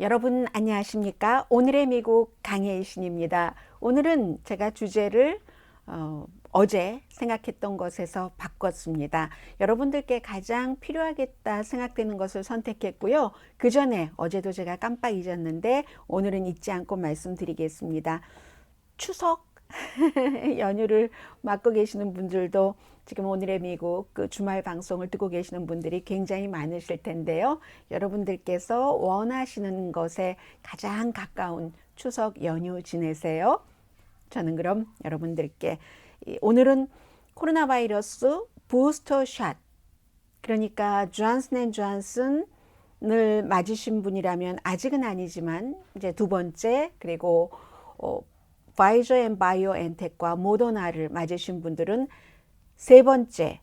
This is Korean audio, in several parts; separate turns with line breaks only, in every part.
여러분 안녕하십니까? 오늘의 미국 강혜일 신입니다. 오늘은 제가 주제를 어, 어제 생각했던 것에서 바꿨습니다. 여러분들께 가장 필요하겠다 생각되는 것을 선택했고요. 그 전에 어제도 제가 깜빡 잊었는데 오늘은 잊지 않고 말씀드리겠습니다. 추석 연휴를 맞고 계시는 분들도 지금 오늘의 미국 그 주말 방송을 듣고 계시는 분들이 굉장히 많으실 텐데요. 여러분들께서 원하시는 것에 가장 가까운 추석 연휴 지내세요. 저는 그럼 여러분들께 오늘은 코로나 바이러스 부스터 샷 그러니까 존슨 앤 존슨을 맞으신 분이라면 아직은 아니지만 이제 두 번째 그리고 어, 파이저 앤 바이오엔텍과 모더나를 맞으신 분들은 세 번째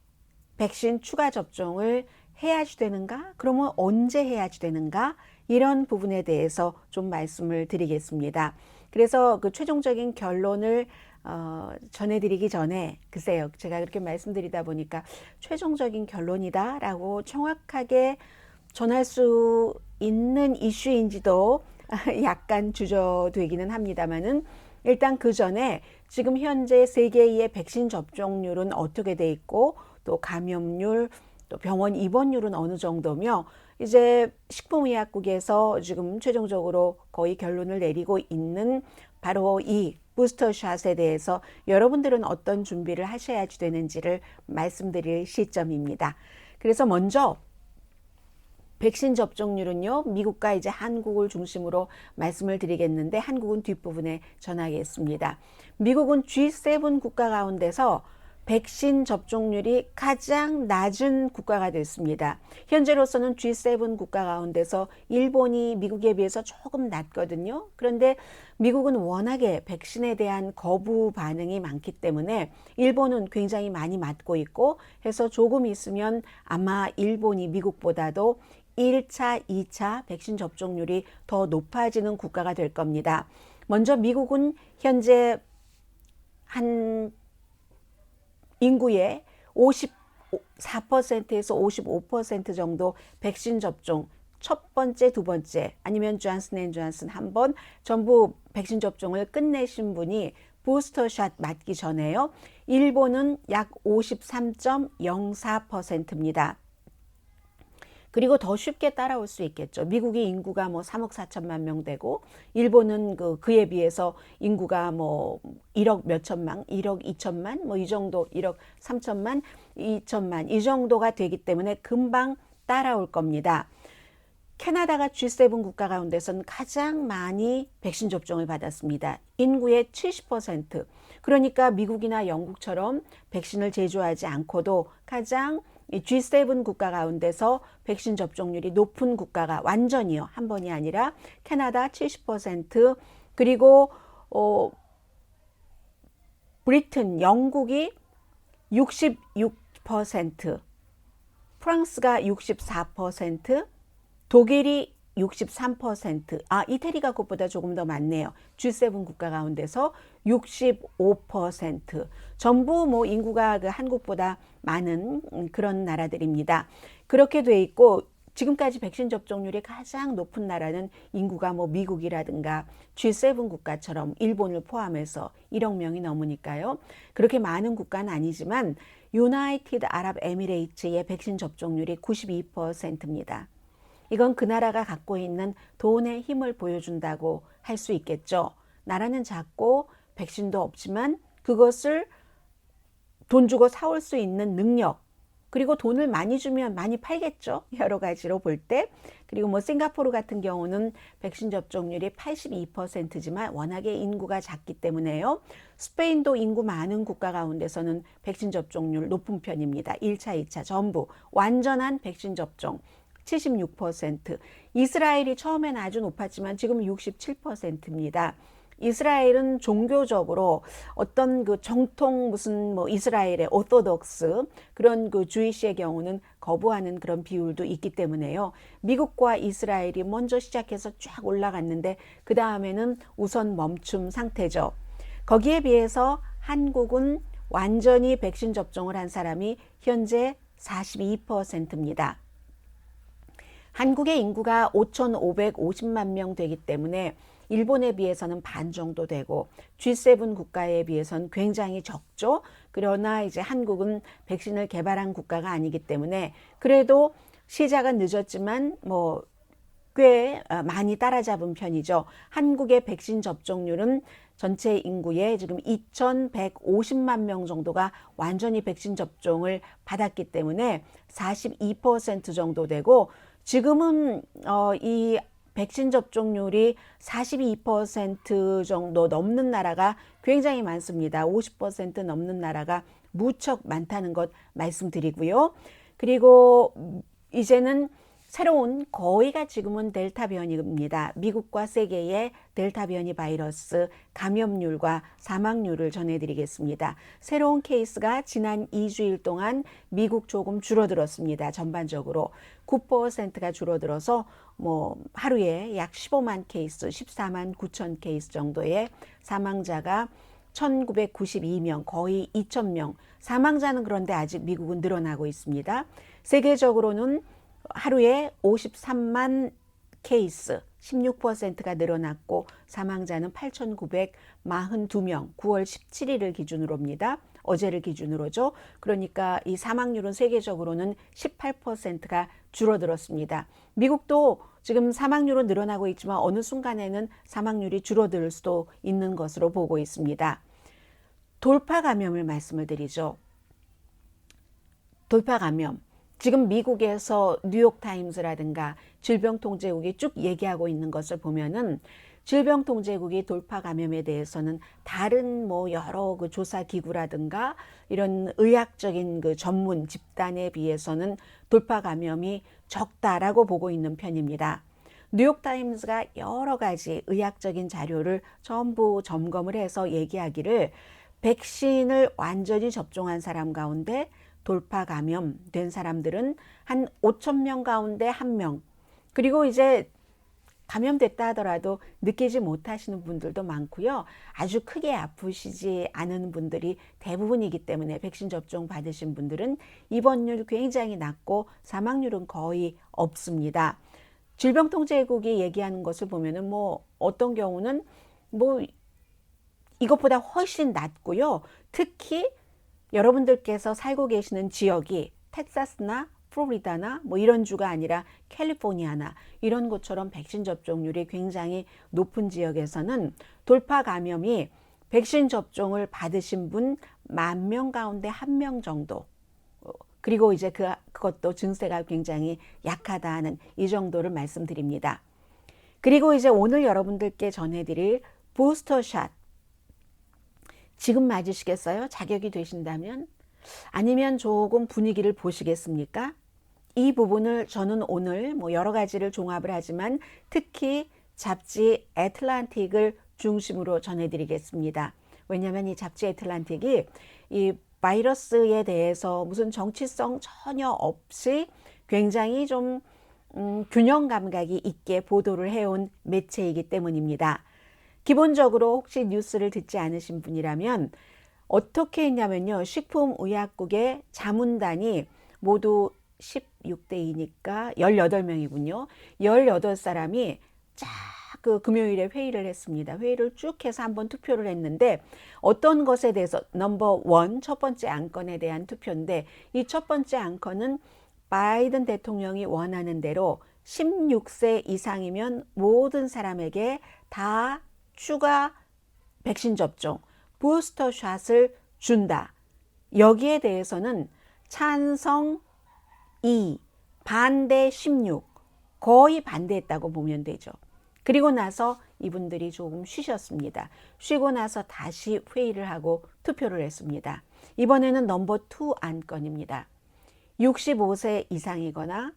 백신 추가 접종을 해야지 되는가? 그러면 언제 해야지 되는가? 이런 부분에 대해서 좀 말씀을 드리겠습니다. 그래서 그 최종적인 결론을 어, 전해드리기 전에 글쎄요 제가 그렇게 말씀드리다 보니까 최종적인 결론이다라고 정확하게 전할 수 있는 이슈인지도 약간 주저되기는 합니다만은 일단 그 전에 지금 현재 세계의 백신 접종률은 어떻게 돼 있고 또 감염률 또 병원 입원율은 어느 정도며 이제 식품의약국에서 지금 최종적으로 거의 결론을 내리고 있는 바로 이 부스터샷에 대해서 여러분들은 어떤 준비를 하셔야지 되는지를 말씀드릴 시점입니다. 그래서 먼저 백신 접종률은요, 미국과 이제 한국을 중심으로 말씀을 드리겠는데, 한국은 뒷부분에 전하겠습니다. 미국은 G7 국가 가운데서 백신 접종률이 가장 낮은 국가가 됐습니다. 현재로서는 G7 국가 가운데서 일본이 미국에 비해서 조금 낮거든요. 그런데 미국은 워낙에 백신에 대한 거부 반응이 많기 때문에 일본은 굉장히 많이 맞고 있고 해서 조금 있으면 아마 일본이 미국보다도 1차, 2차 백신 접종률이 더 높아지는 국가가 될 겁니다. 먼저 미국은 현재 한 인구의 54%에서 55% 정도 백신 접종 첫 번째, 두 번째 아니면 존슨 앤 존슨 한 번 전부 백신 접종을 끝내신 분이 부스터샷 맞기 전에요. 일본은 약 53.04%입니다. 그리고 더 쉽게 따라올 수 있겠죠. 미국의 인구가 뭐 3억 4천만 명 되고 일본은 그 그에 비해서 인구가 뭐 1억 몇 천만, 1억 2천만 뭐 이 정도 1억 3천만, 2천만 이 정도가 되기 때문에 금방 따라올 겁니다. 캐나다가 G7 국가 가운데선 가장 많이 백신 접종을 받았습니다. 인구의 70%. 그러니까 미국이나 영국처럼 백신을 제조하지 않고도 가장 G7 국가 가운데서 백신 접종률이 높은 국가가 완전히요. 한 번이 아니라 캐나다 70% 그리고 어 브리튼 영국이 66% 프랑스가 64% 독일이 63%, 아, 이태리가 그것보다 조금 더 많네요. G7 국가 가운데서 65%. 전부 뭐 인구가 그 한국보다 많은 그런 나라들입니다. 그렇게 돼 있고, 지금까지 백신 접종률이 가장 높은 나라는 인구가 뭐 미국이라든가 G7 국가처럼 일본을 포함해서 1억 명이 넘으니까요. 그렇게 많은 국가는 아니지만 유나이티드 아랍 에미레이츠의 백신 접종률이 92%입니다. 이건 그 나라가 갖고 있는 돈의 힘을 보여준다고 할 수 있겠죠. 나라는 작고 백신도 없지만 그것을 돈 주고 사올 수 있는 능력, 그리고 돈을 많이 주면 많이 팔겠죠. 여러 가지로 볼 때. 그리고 뭐 싱가포르 같은 경우는 백신 접종률이 82%지만 워낙에 인구가 작기 때문에요. 스페인도 인구 많은 국가 가운데서는 백신 접종률 높은 편입니다. 1차, 2차 전부 완전한 백신 접종. 76%. 이스라엘이 처음엔 아주 높았지만 지금 67%입니다. 이스라엘은 종교적으로 어떤 그 정통 무슨 뭐 이스라엘의 오토독스 그런 그 주이시의 경우는 거부하는 그런 비율도 있기 때문에요. 미국과 이스라엘이 먼저 시작해서 쫙 올라갔는데 그 다음에는 우선 멈춤 상태죠. 거기에 비해서 한국은 완전히 백신 접종을 한 사람이 현재 42%입니다. 한국의 인구가 5,550만 명 되기 때문에 일본에 비해서는 반 정도 되고 G7 국가에 비해서는 굉장히 적죠. 그러나 이제 한국은 백신을 개발한 국가가 아니기 때문에 그래도 시작은 늦었지만 뭐꽤 어, 많이 따라잡은 편이죠. 한국의 백신 접종률은 전체 인구의 지금 2,150만 명 정도가 완전히 백신 접종을 받았기 때문에 42% 정도 되고 지금은 어, 이 백신 접종률이 42% 정도 넘는 나라가 굉장히 많습니다. 50% 넘는 나라가 무척 많다는 것 말씀드리고요. 그리고 이제는 새로운 거의가 지금은 델타 변이입니다. 미국과 세계의 델타 변이 바이러스 감염률과 사망률을 전해드리겠습니다. 새로운 케이스가 지난 2주일 동안 미국 조금 줄어들었습니다. 전반적으로 9%가 줄어들어서 뭐 하루에 약 15만 케이스, 14만 9천 케이스 정도의 사망자가 1992명, 거의 2,000명. 사망자는 그런데 아직 미국은 늘어나고 있습니다. 세계적으로는 하루에 53만 케이스, 16%가 늘어났고 사망자는 8,942명, 9월 17일을 기준으로입니다. 어제를 기준으로죠. 그러니까 이 사망률은 세계적으로는 18%가 줄어들었습니다. 미국도 지금 사망률은 늘어나고 있지만 어느 순간에는 사망률이 줄어들 수도 있는 것으로 보고 있습니다. 돌파 감염을 말씀을 드리죠. 돌파 감염. 지금 미국에서 뉴욕타임즈라든가 질병통제국이 쭉 얘기하고 있는 것을 보면은 질병통제국이 돌파 감염에 대해서는 다른 뭐 여러 그 조사 기구라든가 이런 의학적인 그 전문 집단에 비해서는 돌파 감염이 적다라고 보고 있는 편입니다. 뉴욕타임즈가 여러 가지 의학적인 자료를 전부 점검을 해서 얘기하기를 백신을 완전히 접종한 사람 가운데 돌파 감염된 사람들은 한 5천 명 가운데 한 명. 그리고 이제 감염됐다 하더라도 느끼지 못하시는 분들도 많고요. 아주 크게 아프시지 않은 분들이 대부분이기 때문에 백신 접종 받으신 분들은 입원율 굉장히 낮고 사망률은 거의 없습니다. 질병통제국이 얘기하는 것을 보면은 뭐 어떤 경우는 뭐 이것보다 훨씬 낮고요. 특히 여러분들께서 살고 계시는 지역이 텍사스나 플로리다나 뭐 이런 주가 아니라 캘리포니아나 이런 곳처럼 백신 접종률이 굉장히 높은 지역에서는 돌파 감염이 백신 접종을 받으신 분 만 명 가운데 한 명 정도 어, 그리고 이제 그 그것도 증세가 굉장히 약하다는 이 정도를 말씀드립니다. 그리고 이제 오늘 여러분들께 전해드릴 부스터샷 지금 맞으시겠어요? 자격이 되신다면? 아니면 조금 분위기를 보시겠습니까? 이 부분을 저는 오늘 뭐 여러 가지를 종합을 하지만 특히 잡지 애틀란틱을 중심으로 전해드리겠습니다. 왜냐하면 이 잡지 애틀란틱이 이 바이러스에 대해서 무슨 정치성 전혀 없이 굉장히 좀 음, 균형 감각이 있게 보도를 해온 매체이기 때문입니다. 기본적으로 혹시 뉴스를 듣지 않으신 분이라면 어떻게 했냐면요. 식품의약국의 자문단이 모두 16대 2니까 18명이군요. 18사람이 쫙 그 금요일에 회의를 했습니다. 회의를 쭉 해서 한번 투표를 했는데 어떤 것에 대해서 넘버 원, 첫 번째 안건에 대한 투표인데 이 첫 번째 안건은 바이든 대통령이 원하는 대로 16세 이상이면 모든 사람에게 다 추가 백신 접종, 부스터 샷을 준다. 여기에 대해서는 찬성 2, 반대 16, 거의 반대했다고 보면 되죠. 그리고 나서 이분들이 조금 쉬셨습니다. 쉬고 나서 다시 회의를 하고 투표를 했습니다. 이번에는 넘버 2 안건입니다. 65세 이상이거나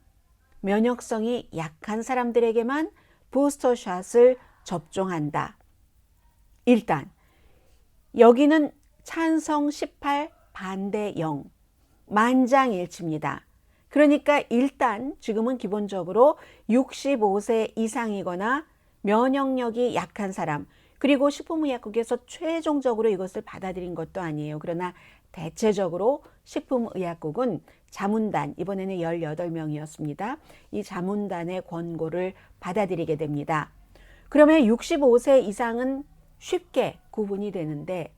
면역성이 약한 사람들에게만 부스터 샷을 접종한다. 일단 여기는 찬성 18 반대 0 만장일치입니다. 그러니까 일단 지금은 기본적으로 65세 이상이거나 면역력이 약한 사람 그리고 식품의약국에서 최종적으로 이것을 받아들인 것도 아니에요. 그러나 대체적으로 식품의약국은 자문단, 이번에는 18명이었습니다. 이 자문단의 권고를 받아들이게 됩니다. 그러면 65세 이상은 쉽게 구분이 되는데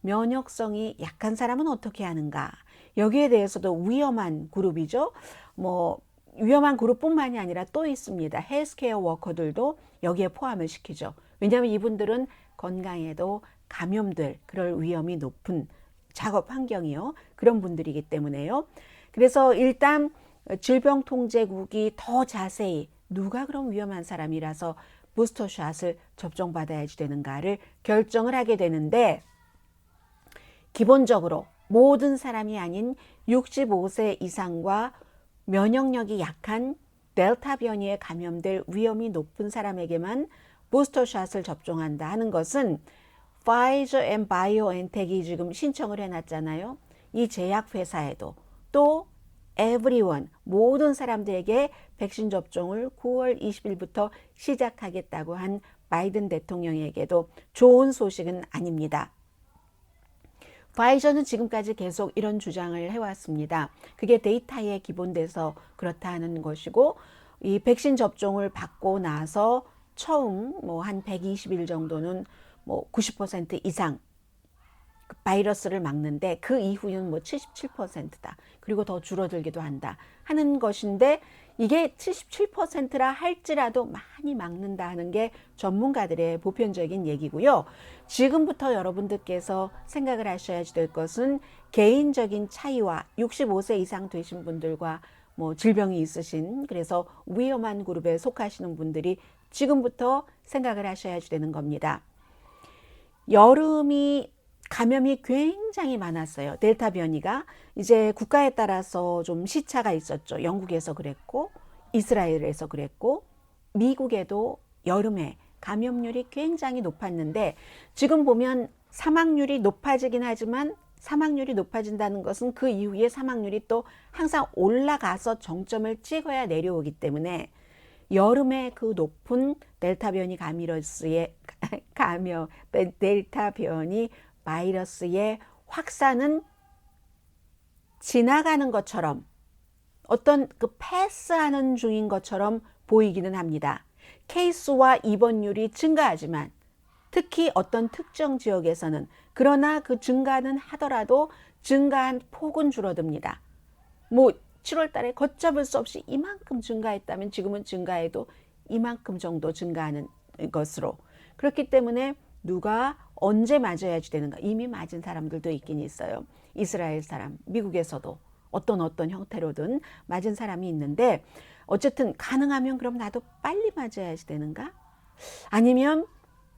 면역성이 약한 사람은 어떻게 하는가? 여기에 대해서도 위험한 그룹이죠. 뭐 위험한 그룹뿐만이 아니라 또 있습니다. 헬스케어 워커들도 여기에 포함을 시키죠. 왜냐하면 이분들은 건강에도 감염될 그럴 위험이 높은 작업 환경이요. 그런 분들이기 때문에요. 그래서 일단 질병통제국이 더 자세히 누가 그런 위험한 사람이라서 부스터샷을 접종받아야지 되는가를 결정을 하게 되는데 기본적으로 모든 사람이 아닌 65세 이상과 면역력이 약한 델타 변이에 감염될 위험이 높은 사람에게만 부스터샷을 접종한다 하는 것은 파이저 앤 바이오엔텍이 지금 신청을 해놨잖아요. 이 제약회사에도 또 everyone 모든 사람들에게 백신 접종을 9월 20일부터 시작하겠다고 한 바이든 대통령에게도 좋은 소식은 아닙니다. 파이저는 지금까지 계속 이런 주장을 해왔습니다. 그게 데이터에 기본돼서 그렇다는 것이고 이 백신 접종을 받고 나서 처음 뭐 한 120일 정도는 뭐 90% 이상 바이러스를 막는데 그 이후는 뭐 77%다. 그리고 더 줄어들기도 한다. 하는 것인데 이게 77%라 할지라도 많이 막는다 하는 게 전문가들의 보편적인 얘기고요. 지금부터 여러분들께서 생각을 하셔야 될 것은 개인적인 차이와 65세 이상 되신 분들과 뭐 질병이 있으신 그래서 위험한 그룹에 속하시는 분들이 지금부터 생각을 하셔야 되는 겁니다. 여름이 감염이 굉장히 많았어요. 델타 변이가 이제 국가에 따라서 좀 시차가 있었죠. 영국에서 그랬고 이스라엘에서 그랬고 미국에도 여름에 감염률이 굉장히 높았는데 지금 보면 사망률이 높아지긴 하지만 사망률이 높아진다는 것은 그 이후에 사망률이 또 항상 올라가서 정점을 찍어야 내려오기 때문에 여름에 그 높은 델타 변이 가미러스의 감염 델타 변이 바이러스의 확산은 지나가는 것처럼 어떤 그 패스하는 중인 것처럼 보이기는 합니다. 케이스와 입원율이 증가하지만 특히 어떤 특정 지역에서는 그러나 그 증가는 하더라도 증가한 폭은 줄어듭니다. 뭐 7월 달에 걷잡을 수 없이 이만큼 증가했다면 지금은 증가해도 이만큼 정도 증가하는 것으로 그렇기 때문에 누가 언제 맞아야지 되는가 이미 맞은 사람들도 있긴 있어요. 이스라엘 사람, 미국에서도 어떤 어떤 형태로든 맞은 사람이 있는데 어쨌든 가능하면 그럼 나도 빨리 맞아야지 되는가? 아니면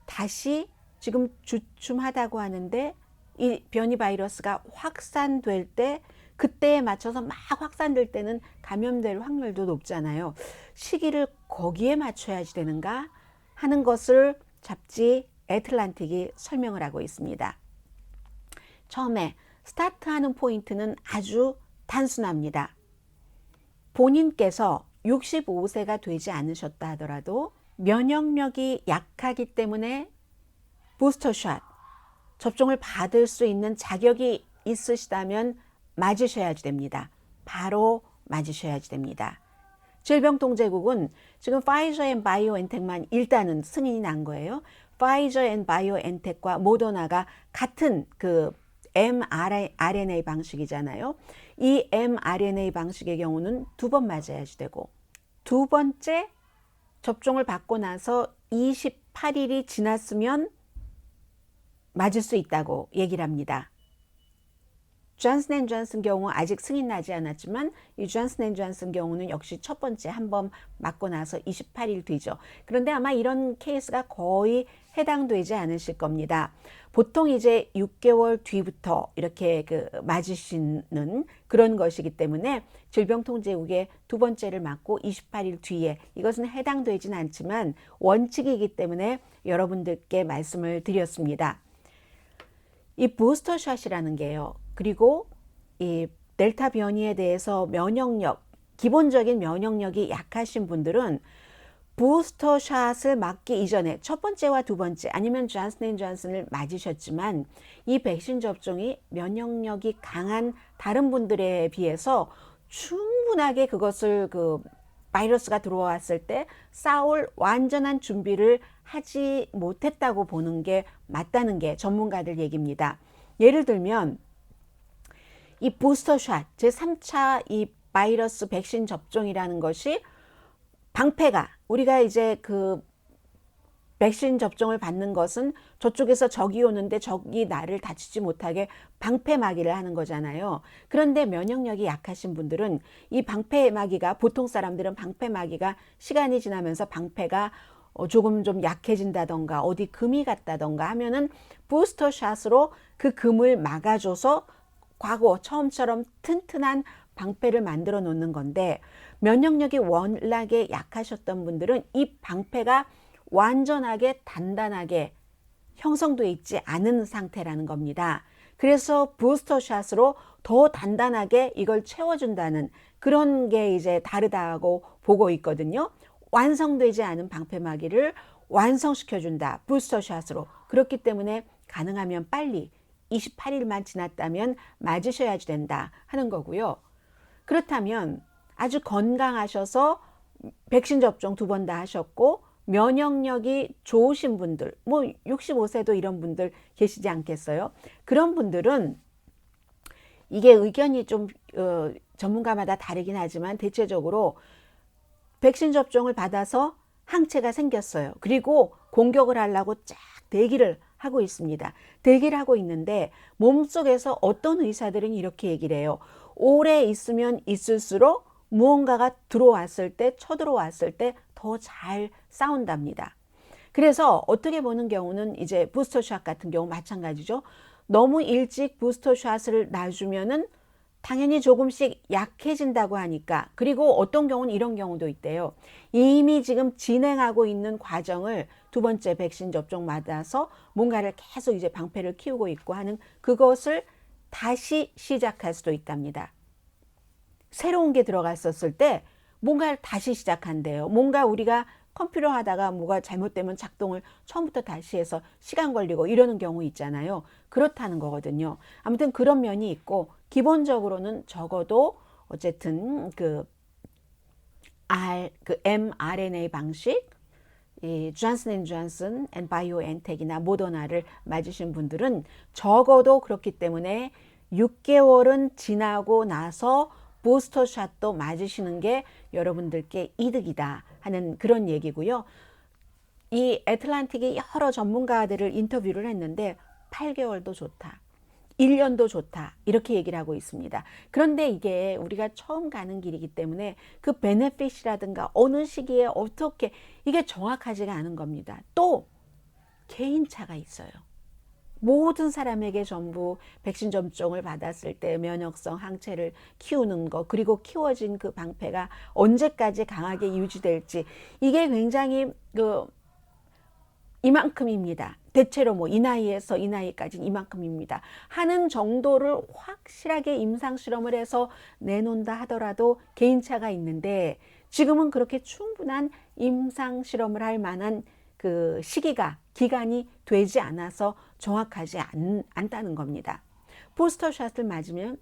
다시 지금 주춤하다고 하는데 이 변이 바이러스가 확산될 때 그때에 맞춰서 막 확산될 때는 감염될 확률도 높잖아요. 시기를 거기에 맞춰야지 되는가 하는 것을 잡지 애틀란틱이 설명을 하고 있습니다. 처음에 스타트하는 포인트는 아주 단순합니다. 본인께서 65세가 되지 않으셨다 하더라도 면역력이 약하기 때문에 부스터샷 접종을 받을 수 있는 자격이 있으시다면 맞으셔야지 됩니다. 바로 맞으셔야지 됩니다. 질병통제국은 지금 파이저 앤 바이오엔텍만 일단은 승인이 난 거예요. 파이저 앤 바이오엔텍과 모더나가 같은 그 mRNA 방식이잖아요. 이 mRNA 방식의 경우는 두 번 맞아야지 되고 두 번째 접종을 받고 나서 28일이 지났으면 맞을 수 있다고 얘기를 합니다. 존슨 앤 존슨 경우 아직 승인 나지 않았지만 이 존슨 앤 존슨 경우는 역시 첫 번째 한 번 맞고 나서 28일 뒤죠. 그런데 아마 이런 케이스가 거의 해당되지 않으실 겁니다. 보통 이제 6개월 뒤부터 이렇게 그 맞으시는 그런 것이기 때문에 질병통제국의 두 번째를 맞고 28일 뒤에 이것은 해당되진 않지만 원칙이기 때문에 여러분들께 말씀을 드렸습니다. 이 부스터샷이라는 게요. 그리고 이 델타 변이에 대해서 면역력, 기본적인 면역력이 약하신 분들은 부스터 샷을 맞기 이전에 첫 번째와 두 번째 아니면 존슨 앤 존슨을 맞으셨지만 이 백신 접종이 면역력이 강한 다른 분들에 비해서 충분하게 그것을 그 바이러스가 들어왔을 때 싸울 완전한 준비를 하지 못했다고 보는 게 맞다는 게 전문가들 얘기입니다. 예를 들면 이 부스터샷 제 3차 이 바이러스 백신 접종이라는 것이 방패가 우리가 이제 그 백신 접종을 받는 것은 저쪽에서 적이 오는데 적이 나를 다치지 못하게 방패막이를 하는 거잖아요. 그런데 면역력이 약하신 분들은 이 방패막이가 보통 사람들은 방패막이가 시간이 지나면서 방패가 어, 조금 좀 약해진다던가 어디 금이 갔다던가 하면은 부스터 샷으로 그 금을 막아줘서 과거 처음처럼 튼튼한 방패를 만들어 놓는 건데 면역력이 워낙에 약하셨던 분들은 이 방패가 완전하게 단단하게 형성돼 있지 않은 상태라는 겁니다. 그래서 부스터 샷으로 더 단단하게 이걸 채워준다는 그런 게 이제 다르다고 보고 있거든요. 완성되지 않은 방패막이를 완성시켜준다. 부스터 샷으로. 그렇기 때문에 가능하면 빨리 28일만 지났다면 맞으셔야 된다 하는 거고요. 그렇다면 아주 건강하셔서 백신 접종 두 번 다 하셨고 면역력이 좋으신 분들, 뭐 65세도 이런 분들 계시지 않겠어요? 그런 분들은 이게 의견이 좀 어, 전문가마다 다르긴 하지만 대체적으로 백신 접종을 받아서 항체가 생겼어요. 그리고 공격을 하려고 쫙 대기를 하고 있습니다. 대기를 하고 있는데 몸속에서 어떤 의사들은 이렇게 얘기를 해요. 오래 있으면 있을수록 무언가가 들어왔을 때, 쳐들어왔을 때 더 잘 싸운답니다. 그래서 어떻게 보는 경우는 이제 부스터샷 같은 경우 마찬가지죠. 너무 일찍 부스터샷을 놔주면은 당연히 조금씩 약해진다고 하니까 그리고 어떤 경우는 이런 경우도 있대요. 이미 지금 진행하고 있는 과정을 두 번째 백신 접종 받아서 뭔가를 계속 이제 방패를 키우고 있고 하는 그것을 다시 시작할 수도 있답니다. 새로운 게 들어갔었을 때 뭔가를 다시 시작한대요. 뭔가 우리가 컴퓨터 하다가 뭐가 잘못되면 작동을 처음부터 다시 해서 시간 걸리고 이러는 경우 있잖아요. 그렇다는 거거든요. 아무튼 그런 면이 있고 기본적으로는 적어도 어쨌든 그 R 그 mRNA 방식 이 존슨 앤 존슨 앤 바이오 엔텍이나 모더나를 맞으신 분들은 적어도 그렇기 때문에 6개월은 지나고 나서 부스터 샷도 맞으시는 게 여러분들께 이득이다 하는 그런 얘기고요. 이 애틀란틱이 여러 전문가들을 인터뷰를 했는데 8개월도 좋다. 1년도 좋다. 이렇게 얘기를 하고 있습니다. 그런데 이게 우리가 처음 가는 길이기 때문에 그 베네핏이라든가 어느 시기에 어떻게 이게 정확하지가 않은 겁니다. 또 개인차가 있어요. 모든 사람에게 전부 백신 접종을 받았을 때 면역성 항체를 키우는 것 그리고 키워진 그 방패가 언제까지 강하게 유지될지 이게 굉장히 그 이만큼입니다. 대체로 뭐 이 나이에서 이 나이까지는 이만큼입니다. 하는 정도를 확실하게 임상 실험을 해서 내놓는다 하더라도 개인차가 있는데 지금은 그렇게 충분한 임상 실험을 할 만한 그 시기가 기간이 되지 않아서 정확하지 않, 않다는 겁니다. 부스터샷을 맞으면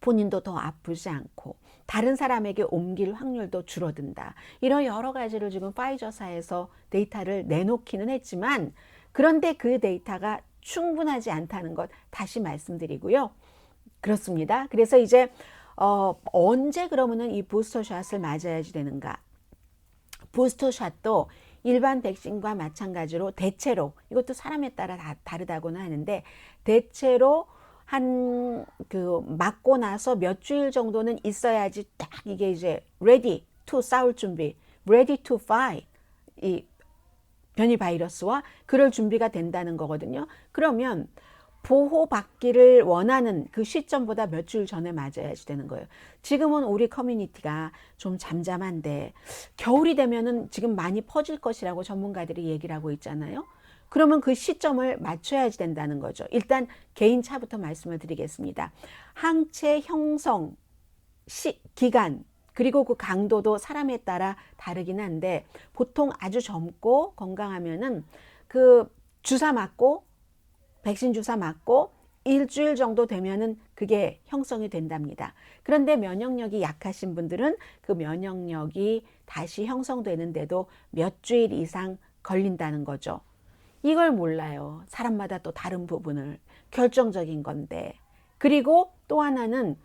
본인도 더 아프지 않고 다른 사람에게 옮길 확률도 줄어든다. 이런 여러 가지를 지금 파이저사에서 데이터를 내놓기는 했지만 그런데 그 데이터가 충분하지 않다는 것 다시 말씀드리고요. 그렇습니다. 그래서 이제 어, 언제 그러면은 이 부스터샷을 맞아야지 되는가? 부스터샷도 일반 백신과 마찬가지로 대체로 이것도 사람에 따라 다 다르다고는 하는데 대체로 한 그 맞고 나서 몇 주일 정도는 있어야지 딱 이게 이제 ready to 싸울 준비, ready to fight 이 변이 바이러스와 그럴 준비가 된다는 거거든요. 그러면 보호받기를 원하는 그 시점보다 몇 주일 전에 맞아야지 되는 거예요. 지금은 우리 커뮤니티가 좀 잠잠한데 겨울이 되면은 지금 많이 퍼질 것이라고 전문가들이 얘기를 하고 있잖아요. 그러면 그 시점을 맞춰야지 된다는 거죠. 일단 개인 차부터 말씀을 드리겠습니다. 항체 형성 시, 기간 그리고 그 강도도 사람에 따라 다르긴 한데 보통 아주 젊고 건강하면은 그 주사 맞고 백신 주사 맞고 일주일 정도 되면은 그게 형성이 된답니다. 그런데 면역력이 약하신 분들은 그 면역력이 다시 형성되는데도 몇 주일 이상 걸린다는 거죠. 이걸 몰라요. 사람마다 또 다른 부분을 결정적인 건데. 그리고 또 하나는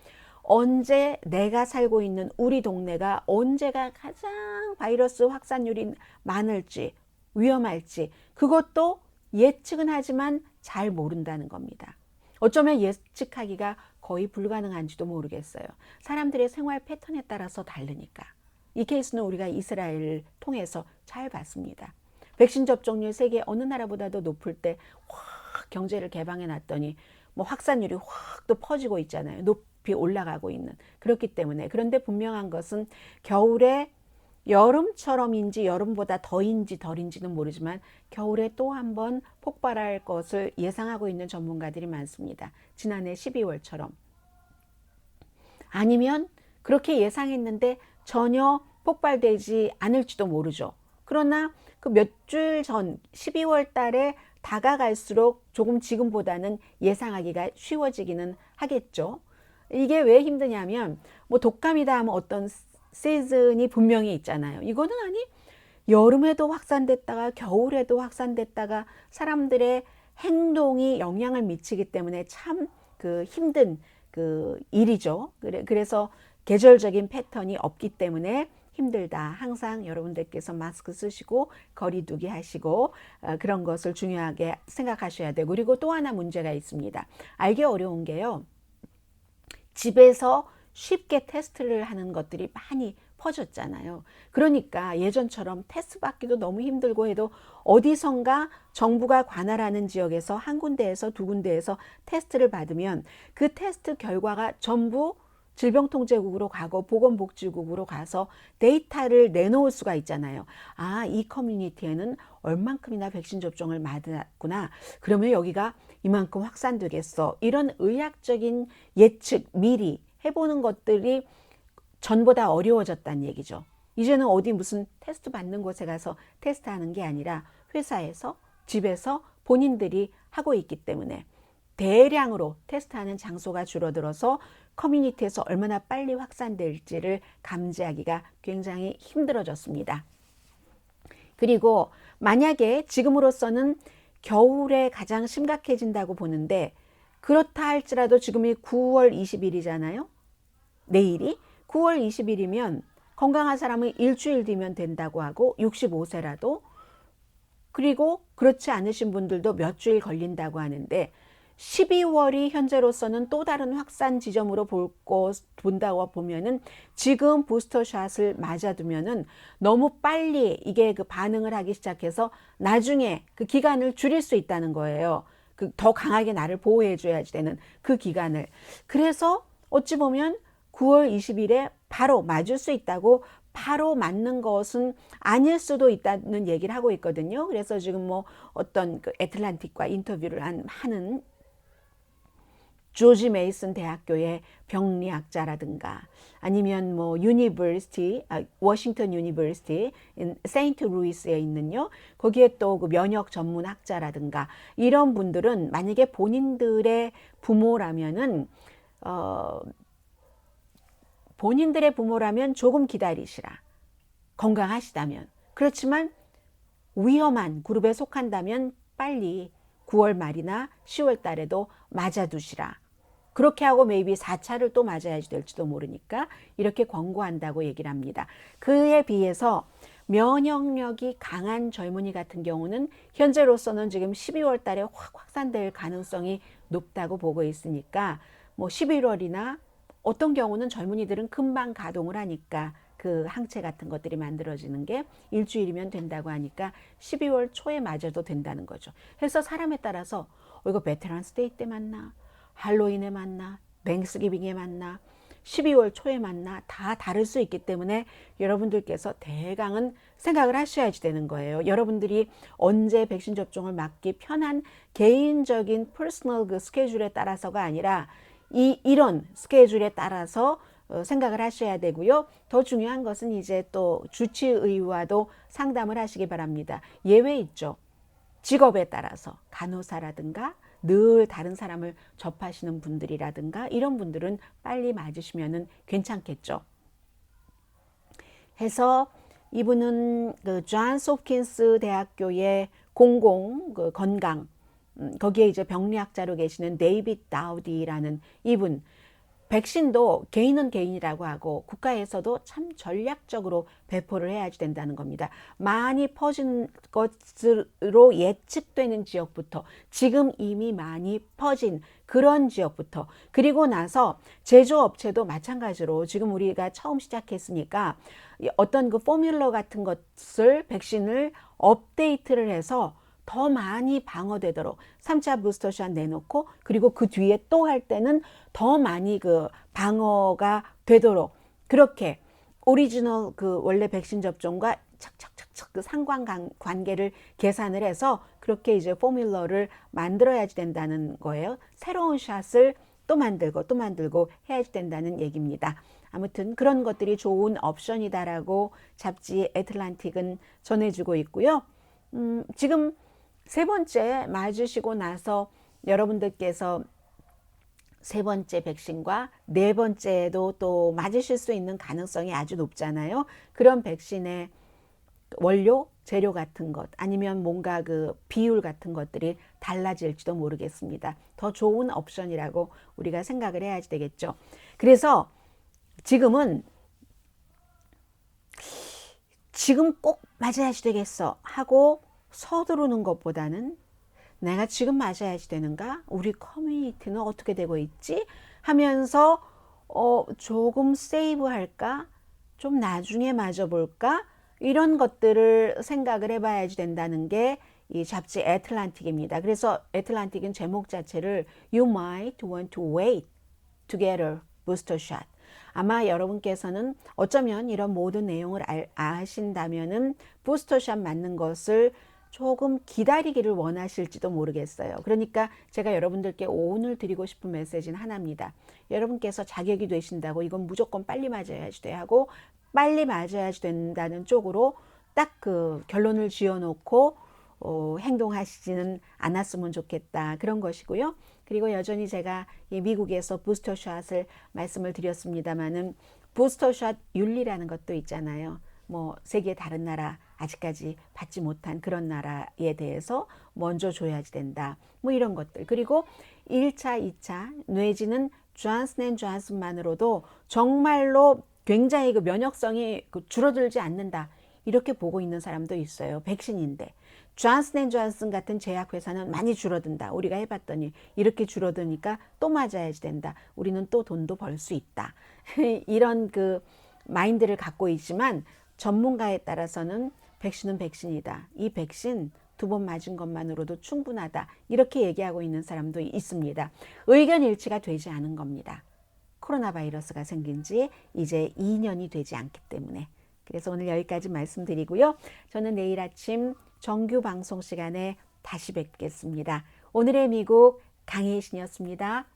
언제 내가 살고 있는 우리 동네가 언제가 가장 바이러스 확산율이 많을지 위험할지 그것도 예측은 하지만 잘 모른다는 겁니다. 어쩌면 예측하기가 거의 불가능한지도 모르겠어요. 사람들의 생활 패턴에 따라서 다르니까. 이 케이스는 우리가 이스라엘을 통해서 잘 봤습니다. 백신 접종률 세계 어느 나라보다도 높을 때 확 경제를 개방해 놨더니 뭐 확산율이 확 또 퍼지고 있잖아요. 높이 올라가고 있는. 그렇기 때문에 그런데 분명한 것은 겨울에 여름처럼인지 여름보다 더인지 덜인지는 모르지만 겨울에 또 한 번 폭발할 것을 예상하고 있는 전문가들이 많습니다. 지난해 12월처럼. 아니면 그렇게 예상했는데 전혀 폭발되지 않을지도 모르죠. 그러나 그 몇 주일 전 12월 달에 다가갈수록 조금 지금보다는 예상하기가 쉬워지기는 하겠죠. 이게 왜 힘드냐면 뭐 독감이다 하면 어떤 시즌이 분명히 있잖아요. 이거는 아니 여름에도 확산됐다가 겨울에도 확산됐다가 사람들의 행동이 영향을 미치기 때문에 참 그 힘든 그 일이죠. 그래 그래서 계절적인 패턴이 없기 때문에 힘들다. 항상 여러분들께서 마스크 쓰시고 거리두기 하시고 어, 그런 것을 중요하게 생각하셔야 되고 그리고 또 하나 문제가 있습니다. 알기 어려운 게요. 집에서 쉽게 테스트를 하는 것들이 많이 퍼졌잖아요. 그러니까 예전처럼 테스트 받기도 너무 힘들고 해도 어디선가 정부가 관할하는 지역에서 한 군데에서 두 군데에서 테스트를 받으면 그 테스트 결과가 전부 질병통제국으로 가고 보건복지국으로 가서 데이터를 내놓을 수가 있잖아요. 아, 이 커뮤니티에는 얼만큼이나 백신 접종을 받았구나. 그러면 여기가 이만큼 확산되겠어. 이런 의학적인 예측 미리 해보는 것들이 전보다 어려워졌다는 얘기죠. 이제는 어디 무슨 테스트 받는 곳에 가서 테스트하는 게 아니라 회사에서 집에서 본인들이 하고 있기 때문에 대량으로 테스트하는 장소가 줄어들어서 커뮤니티에서 얼마나 빨리 확산될지를 감지하기가 굉장히 힘들어졌습니다. 그리고 만약에 지금으로서는 겨울에 가장 심각해진다고 보는데 그렇다 할지라도 지금이 9월 20일이잖아요. 내일이 9월 20일이면 건강한 사람은 일주일 뒤면 된다고 하고 65세라도 그리고 그렇지 않으신 분들도 몇 주일 걸린다고 하는데 12월이 현재로서는 또 다른 확산 지점으로 볼 거, 본다고 보면은 지금 부스터샷을 맞아두면은 너무 빨리 이게 그 반응을 하기 시작해서 나중에 그 기간을 줄일 수 있다는 거예요. 그 더 강하게 나를 보호해 줘야지 되는 그 기간을. 그래서 어찌 보면 9월 20일에 바로 맞을 수 있다고 바로 맞는 것은 아닐 수도 있다는 얘기를 하고 있거든요. 그래서 지금 뭐 어떤 그 애틀란틱과 인터뷰를 한, 하는 조지 메이슨 대학교의 병리학자라든가 아니면 뭐 유니버시티 아, 워싱턴 유니버시티 세인트 루이스에 있는요. 거기에 또 그 면역 전문 학자라든가 이런 분들은 만약에 본인들의 부모라면은 어 본인들의 부모라면 조금 기다리시라. 건강하시다면. 그렇지만 위험한 그룹에 속한다면 빨리 9월 말이나 10월 달에도 맞아두시라. 그렇게 하고 maybe 4차를 또 맞아야지 될지도 모르니까 이렇게 권고한다고 얘기를 합니다. 그에 비해서 면역력이 강한 젊은이 같은 경우는 현재로서는 지금 12월 달에 확 확산될 가능성이 높다고 보고 있으니까 뭐 11월이나 어떤 경우는 젊은이들은 금방 가동을 하니까 그 항체 같은 것들이 만들어지는 게 일주일이면 된다고 하니까 12월 초에 맞아도 된다는 거죠. 그래서 사람에 따라서 어, 이거 베테랑 스테이 때 맞나? 할로윈에 만나, 뱅스기빙에 만나, 12월 초에 만나 다 다를 수 있기 때문에 여러분들께서 대강은 생각을 하셔야지 되는 거예요. 여러분들이 언제 백신 접종을 맞기 편한 개인적인 퍼스널 그 스케줄에 따라서가 아니라 이 이런 스케줄에 따라서 어, 생각을 하셔야 되고요. 더 중요한 것은 이제 또 주치의와도 상담을 하시기 바랍니다. 예외 있죠. 직업에 따라서 간호사라든가 늘 다른 사람을 접하시는 분들이라든가 이런 분들은 빨리 맞으시면은 괜찮겠죠. 해서 이분은 그 존스 홉킨스 대학교의 공공 그 건강 음, 거기에 이제 병리학자로 계시는 데이빗 다우디라는 이분 백신도 개인은 개인이라고 하고 국가에서도 참 전략적으로 배포를 해야지 된다는 겁니다. 많이 퍼진 것으로 예측되는 지역부터 지금 이미 많이 퍼진 그런 지역부터 그리고 나서 제조업체도 마찬가지로 지금 우리가 처음 시작했으니까 어떤 그 포뮬러 같은 것을 백신을 업데이트를 해서 더 많이 방어되도록 3차 부스터샷 내놓고 그리고 그 뒤에 또 할 때는 더 많이 그 방어가 되도록 그렇게 오리지널 그 원래 백신 접종과 착착착착 그 상관 관계를 계산을 해서 그렇게 이제 포뮬러를 만들어야지 된다는 거예요. 새로운 샷을 또 만들고 또 만들고 해야지 된다는 얘기입니다. 아무튼 그런 것들이 좋은 옵션이다라고 잡지 애틀란틱은 전해주고 있고요. 음, 지금 세 번째 맞으시고 나서 여러분들께서 세 번째 백신과 네 번째도 또 맞으실 수 있는 가능성이 아주 높잖아요. 그런 백신의 원료, 재료 같은 것 아니면 뭔가 그 비율 같은 것들이 달라질지도 모르겠습니다. 더 좋은 옵션이라고 우리가 생각을 해야지 되겠죠. 그래서 지금은 지금 꼭 맞아야지 되겠어 하고 서두르는 것보다는 내가 지금 맞아야지 되는가? 우리 커뮤니티는 어떻게 되고 있지? 하면서 어, 조금 세이브 할까? 좀 나중에 맞아 볼까? 이런 것들을 생각을 해봐야지 된다는 게 이 잡지 애틀란틱입니다. 그래서 애틀란틱은 제목 자체를 You might want to wait to get a booster shot. 아마 여러분께서는 어쩌면 이런 모든 내용을 알, 아신다면은 부스터샷 맞는 것을 조금 기다리기를 원하실지도 모르겠어요. 그러니까 제가 여러분들께 오늘 드리고 싶은 메시지는 하나입니다. 여러분께서 자격이 되신다고 이건 무조건 빨리 맞아야지 돼 하고 빨리 맞아야지 된다는 쪽으로 딱 그 결론을 지어놓고 어, 행동하시지는 않았으면 좋겠다 그런 것이고요. 그리고 여전히 제가 이 미국에서 부스터샷을 말씀을 드렸습니다마는 부스터샷 윤리라는 것도 있잖아요. 뭐 세계 다른 나라 아직까지 받지 못한 그런 나라에 대해서 먼저 줘야지 된다. 뭐 이런 것들. 그리고 1차, 2차 뇌지는 존슨앤 존슨만으로도 정말로 굉장히 그 면역성이 그 줄어들지 않는다. 이렇게 보고 있는 사람도 있어요. 백신인데. 존슨 같은 제약회사는 많이 줄어든다. 우리가 해봤더니 이렇게 줄어드니까 또 맞아야지 된다. 우리는 또 돈도 벌 수 있다. 이런 그 마인드를 갖고 있지만 전문가에 따라서는 백신은 백신이다. 이 백신 두 번 맞은 것만으로도 충분하다. 이렇게 얘기하고 있는 사람도 있습니다. 의견 일치가 되지 않은 겁니다. 코로나 바이러스가 생긴 지 이제 2년이 되지 않기 때문에. 그래서 오늘 여기까지 말씀드리고요. 저는 내일 아침 정규 방송 시간에 다시 뵙겠습니다. 오늘의 미국 강혜신이었습니다.